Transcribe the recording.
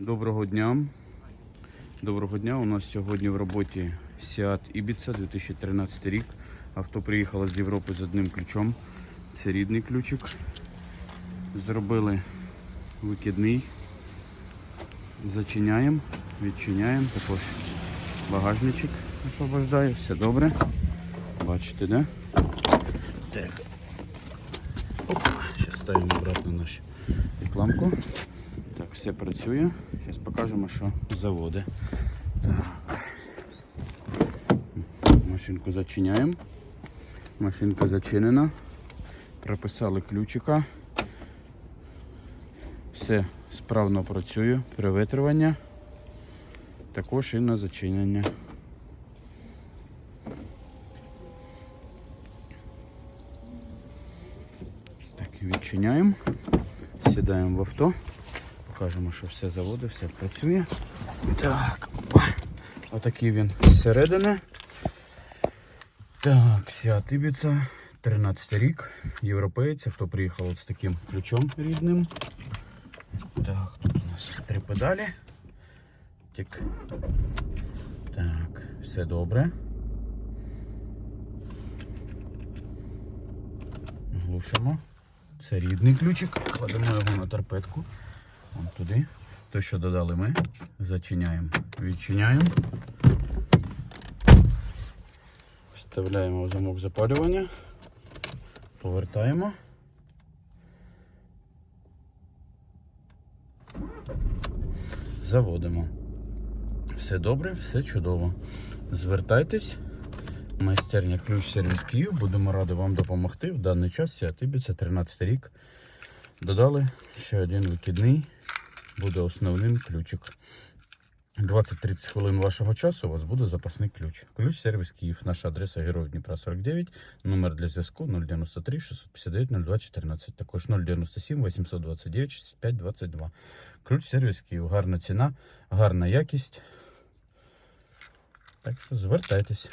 Доброго дня. Доброго дня. У нас сьогодні в роботі Seat Ibiza 2013 рік. Авто приїхало з Європи з одним ключом. Це рідний ключик. Зробили викидний. Зачиняємо, відчиняємо. Також багажничок освобождає. Все добре. Бачите, да? Так. Оп. Зараз ставимо обратно нашу рекламку. Так, все працює. Зараз покажемо, що заводи. Так. Машинку зачиняємо. Машинка зачинена. Прописали ключика. Все справно працює. Привитрювання. Також і на зачинення. Так, відчиняємо. Сідаємо в авто. Покажемо, що все заводи, все працює. Так, опа. Отакий він зсередини. Так, Ibiza, 13 рік, європейць, хто приїхав з таким ключом рідним. Так, тут у нас три педалі. Тік. Так, все добре. Глушимо. Це рідний ключик. Кладемо його на торпедку. Вон туди. Те, що додали ми. Зачиняємо. Відчиняємо. Вставляємо в замок запалювання. Повертаємо. Заводимо. Все добре, все чудово. Звертайтесь. Майстерня ключ сервіс Київ. Будемо раді вам допомогти. В даний час Seat Ibiza 13 рік. Додали ще один викидний. Буде основним ключик. 20-30 хвилин вашого часу у вас буде запасний ключ. Ключ сервіс Київ. Наша адреса Героїв Дніпра 49. Номер для зв'язку 093 659 02 14. Також 097 829 65 22. Ключ сервіс Київ. Гарна ціна, гарна якість. Так що звертайтесь.